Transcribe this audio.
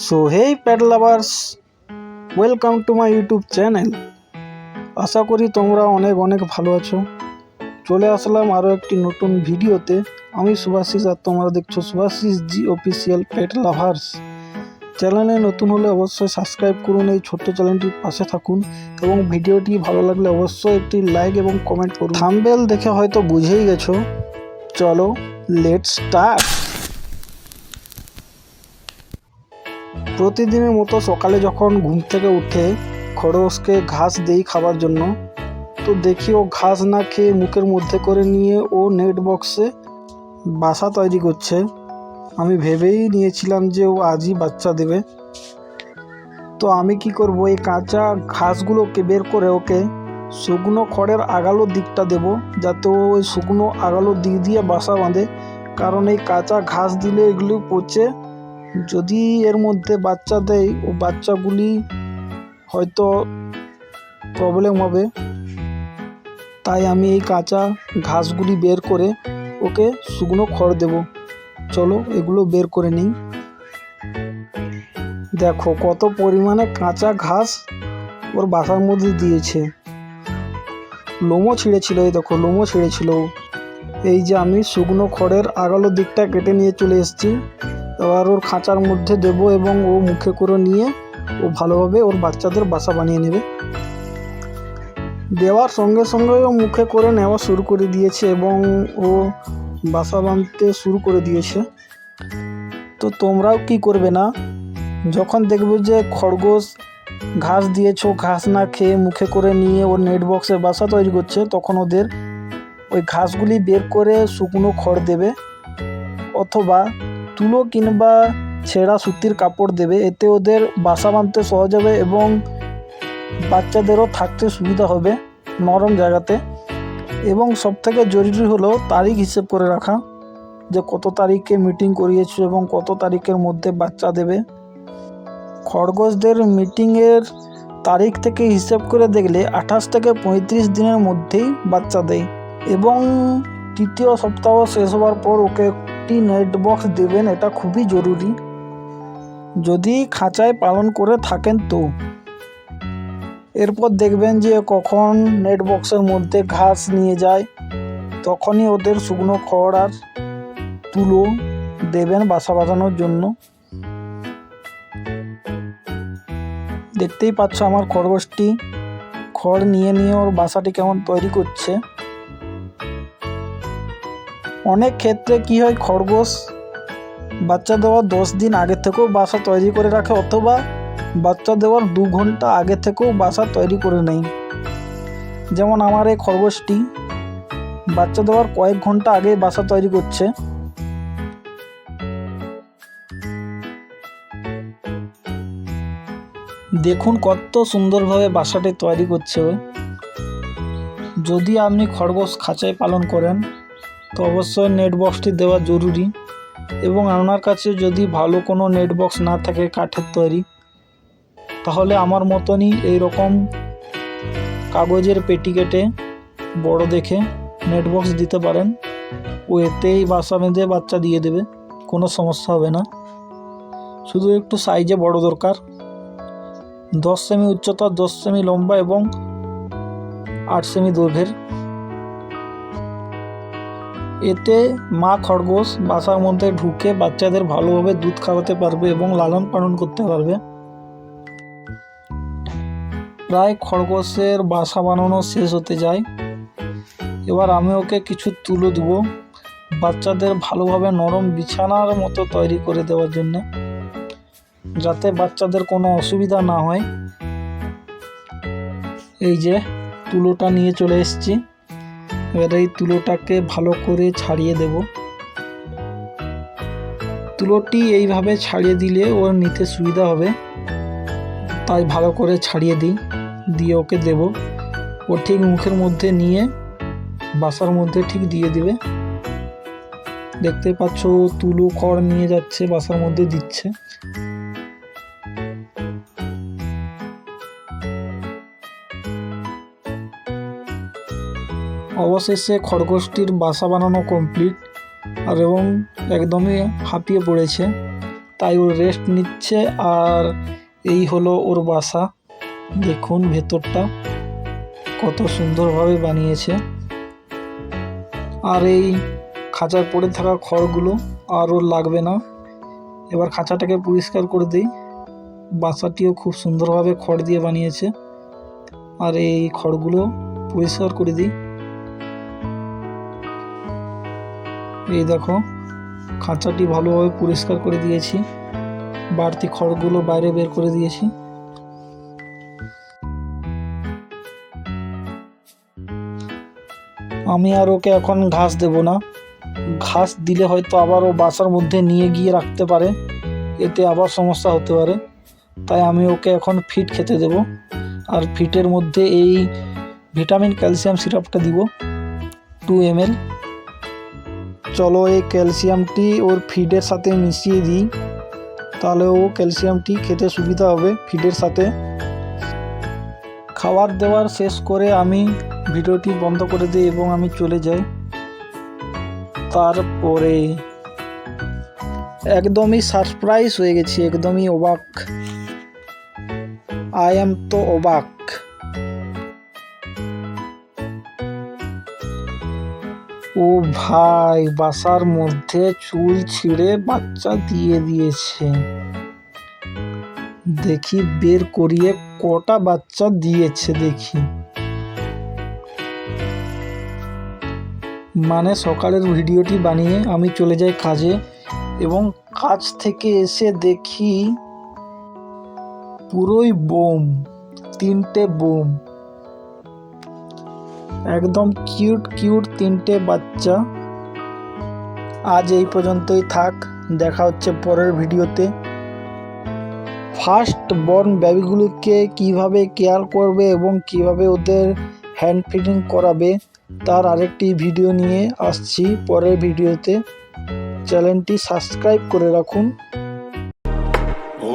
So hey pet lovers welcome to my YouTube channel আশা করি তোমরা অনেক অনেক ভালো আছো। চলে আসলাম আরও একটি নতুন ভিডিওতে। আমি সুভাষিস আর তোমরা দেখছ Subhashis G official pet lovers চ্যানেলে নতুন হলে অবশ্যই সাবস্ক্রাইব করুন এই ছোট্ট চ্যানেলটির পাশে থাকুন এবং ভিডিওটি ভালো লাগলে অবশ্যই একটি লাইক এবং কমেন্ট করুন। থাম্বেল দেখে হয়তো বুঝেই গেছো। চলো লেট স্টার্ট প্রতিদিনের মতো সকালে যখন ঘুম থেকে উঠে খরগোশকে ঘাস দেই খাবার জন্য, তো দেখি ও ঘাস না খেয়ে মুখের মধ্যে করে নিয়ে ও নেট বক্সে বাসা তৈরি করছে। আমি ভেবেই নিয়েছিলাম যে ও আজই বাচ্চা দেবে। তো আমি কি করব? এই কাঁচা ঘাসগুলোকে বের করে ওকে শুকনো খড়ের আগালো দিকটা দেব, যাতে ও ওই শুকনো আগালো দিক দিয়ে বাসা বাঁধে। কারণ এই কাঁচা ঘাস দিলে এগুলি পচে যদি এর মধ্যে বাচ্চা দেয় ও বাচ্চাগুলি হয়তো প্রবলেম হবে। তাই আমি এই কাঁচা ঘাসগুলি বের করে ওকে শুকনো খড় দেব। চলো এগুলো বের করে নিই। দেখো কত পরিমাণে কাঁচা ঘাস ওর বাসার মধ্যে দিয়েছে। লোমও ছিঁড়েছিল, এই দেখো, লোমও ছিঁড়েছিল। এই যে আমি শুকনো খড়ের আগালো দিকটা কেটে নিয়ে চলে এসেছি। এবার ওর খাঁচার মধ্যে দেব এবং ও মুখে করে নিয়ে ও ভালোভাবে ওর বাচ্চাদের বাসা বানিয়ে নেবে। দেওয়ার সঙ্গে সঙ্গে ও মুখে করে নেওয়া শুরু করে দিয়েছে এবং ও বাসা বাঁধতে শুরু করে দিয়েছে। তো তোমরাও কি করবে না? যখন দেখবে যে খরগোশ ঘাস দিয়েছ ঘাস না খেয়ে মুখে করে নিয়ে ওর নেট বক্সের বাসা তৈরি করছে, তখন ওদের ওই ঘাসগুলি বের করে শুকনো খড় দেবে অথবা তুলো কিংবা ছেঁড়া সুতির কাপড় দেবে। এতে ওদের বাসা বাঁধতে সহজ হবে এবং বাচ্চাদেরও থাকতে সুবিধা হবে নরম জায়গাতে। এবং সবথেকে জরুরি হলো তারিখ হিসেব করে রাখা, যে কত তারিখে মিটিং করিয়েছো এবং কত তারিখের মধ্যে বাচ্চা দেবে। খরগোশদের মিটিংয়ের তারিখ থেকে হিসেব করে দেখলে আঠাশ থেকে পঁয়ত্রিশ দিনের মধ্যেই বাচ্চা দেয়। এবং তৃতীয় সপ্তাহ শেষ হওয়ার পর ওকে একটি নেট বক্স দেবেন, এটা খুবই জরুরি। যদি খাঁচায় পালন করে থাকেন তো। এরপর দেখবেন যে কখন নেট বক্সের মধ্যে ঘাস নিয়ে যায়, তখনই ওদের শুকনো খড় আর তুলো দেবেন বাসা বাঁধানোর জন্য। দেখতেই পাচ্ছ আমার খরগোশটি খড় নিয়ে নিয়ে ওর বাসাটি কেমন তৈরি করছে। অনেক ক্ষেত্রে কি হয়, খরগোশ বাচ্চা দেওয়ার দশ দিন আগে থেকেও বাসা তৈরি করে রাখে অথবা বাচ্চা দেওয়ার দু ঘণ্টা আগে থেকেও বাসা তৈরি করে নেয়। যেমন আমার এই খরগোশটি বাচ্চা দেওয়ার কয়েক ঘণ্টা আগে বাসা তৈরি করছে। দেখুন কত সুন্দরভাবে বাসাটি তৈরি করছে। যদি আপনি খরগোশ খাঁচায় পালন করেন তো অবশ্যই নেট বক্সটি দেওয়া জরুরি এবং আপনার কাছে যদি ভালো কোনো নেট বক্স না থাকে কাঠের তৈরি, তাহলে আমার মতনই এই রকম কাগজের পেটি কেটে বড় দেখে নেট বক্স দিতে পারেন। ও এতেই বাসা বেঁধে বাচ্চা দিয়ে দেবে, কোনো সমস্যা হবে না। শুধু একটু সাইজে বড় দরকার। দশ সেমি উচ্চতা, দশ সেমি লম্বা এবং আট সেমি দৈর্ঘ্যের। এতে মা খরগোশ বাসার মধ্যে ঢুকে বাচ্চাদের ভালোভাবে দুধ খাওয়াতে পারবে এবং লালন পালন করতে পারবে। প্রায় খরগোশের বাসা বানানো শেষ হতে যায়। এবার আমি ওকে কিছু তুলো দেবো বাচ্চাদের ভালোভাবে নরম বিছানার মতো তৈরি করে দেওয়ার জন্য, যাতে বাচ্চাদের কোনো অসুবিধা না হয়। এই যে, তুলোটা নিয়ে চলে এসেছি। এবার এই তুলোটাকে ভালো করে ছাড়িয়ে দেব। তুলোটি এইভাবে ছাড়িয়ে দিলে ওর নিতে সুবিধা হবে। তাই ভালো করে ছাড়িয়ে দিই, দিয়ে ওকে দেব। ও ঠিক মুখের মধ্যে নিয়ে বাসার মধ্যে ঠিক দিয়ে দিবে। দেখতে পাচ্ছ, তুলো খড় নিয়ে যাচ্ছে, বাসার মধ্যে দিচ্ছে। অবশেষে খরগোশটির বাসা বানানো কমপ্লিট আর এবং একদমই হাঁপিয়ে পড়েছে। তাই ওর রেস্ট নিচ্ছে আর এই হলো ওর বাসা। দেখুন ভেতরটা, কত সুন্দরভাবে বানিয়েছে। আর এই খাঁচায় পড়ে থাকা খড়গুলো আর ওর লাগবে না। এবার খাঁচাটাকে পরিষ্কার করে দিই। বাসাটিও খুব সুন্দরভাবে খড় দিয়ে বানিয়েছে। আর এই খড়গুলো পরিষ্কার করে দিই। এই দেখো, খাঁচাটি ভালোভাবে পরিষ্কার করে দিয়েছি। বাড়তি খড়গুলো বাইরে বের করে দিয়েছি। আমি আর ওকে এখন ঘাস দেব না। ঘাস দিলে হয়তো আবার ও বাসার মধ্যে নিয়ে গিয়ে রাখতে পারে। এতে আবার সমস্যা হতে পারে। তাই আমি ওকে এখন ফিট খেতে দেব। আর ফিটের মধ্যে এই ভিটামিন ক্যালসিয়াম সিরাপটা দিব। টু এম চলো এই ক্যালসিয়ামটি ওর ফিডের সাথে মিশিয়ে দিই। তাহলে ও ক্যালসিয়ামটি খেতে সুবিধা হবে ফিডের সাথে। খাবার দেওয়ার শেষ করে আমি ভিডিওটি বন্ধ করে দিই এবং আমি চলে যাই। তারপরে একদমই সারপ্রাইজ হয়ে গেছি, একদমই অবাক। আই এম তো অবাক। ও ভাই, বাসার মধ্যে চুল ছিঁড়ে বাচ্চা দিয়ে দিয়েছে। দেখি, বের করিয়ে কটা বাচ্চা দিয়েছে দেখি। মানে সকালের ভিডিওটি বানিয়ে আমি চলে যাই কাজে এবং কাজ থেকে এসে দেখি পুরোই বোম, তিনটে বোম। একদম কিউট কিউট তিনটে বাচ্চা। আজ এই পর্যন্তই থাক, দেখা হচ্ছে পরের ভিডিওতে। ফার্স্ট বর্ন বেবিগুলোকে কীভাবে কেয়ার করবে এবং কীভাবে ওদের হ্যান্ড ফিডিং করাবে, তার আরেকটি ভিডিও নিয়ে আসছি পরের ভিডিওতে। চ্যানেলটি সাবস্ক্রাইব করে রাখুন। ও